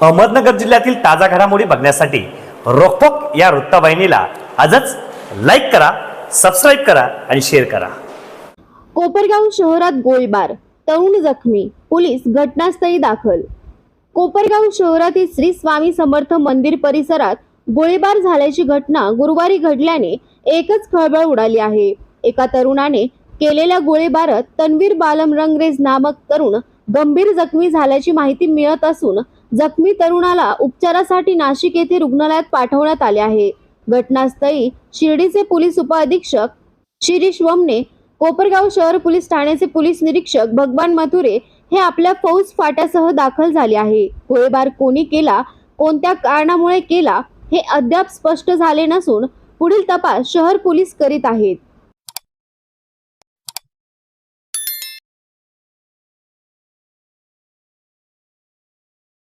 अहमदनगर जिल्ह्यातील ताजा घडामोडी बघण्यासाठी रोखोक या वृत्तवाहिनीला आजच लाईक करा सबस्क्राईब करा आणि शेअर करा. कोपरगाव शहरात गोळीबार तरुण जखमी पोलीस घटनास्थळी दाखल. कोपरगाव शहरातील श्री स्वामी समर्थ मंदिर परिसरात गोळीबार झाल्याची घटना गुरुवारी घडल्याने एकच खळबळ उडाली आहे. एका तरुणाने केलेल्या गोळीबारात तन्वीर बालम रंगरेज नामक तरुण गंभीर जखमी झाल्याची माहिती मिळत असून जखमी तरुणाला उपचारासाठी नाशिक येथे रुग्णालयात पाठवण्यात आले आहे. घटनास्थळी शिर्डीचे पोलीस उपअधीक्षक शिरीष वमने कोपरगाव शहर पोलीस ठाण्याचे पोलीस निरीक्षक भगवान मथुरे हे आपल्या फौज फाट्यासह दाखल झाले आहे. गोळीबार कोणी केला कोणत्या कारणामुळे केला हे अद्याप स्पष्ट झाले नसून पुढील तपास शहर पोलीस करीत आहेत.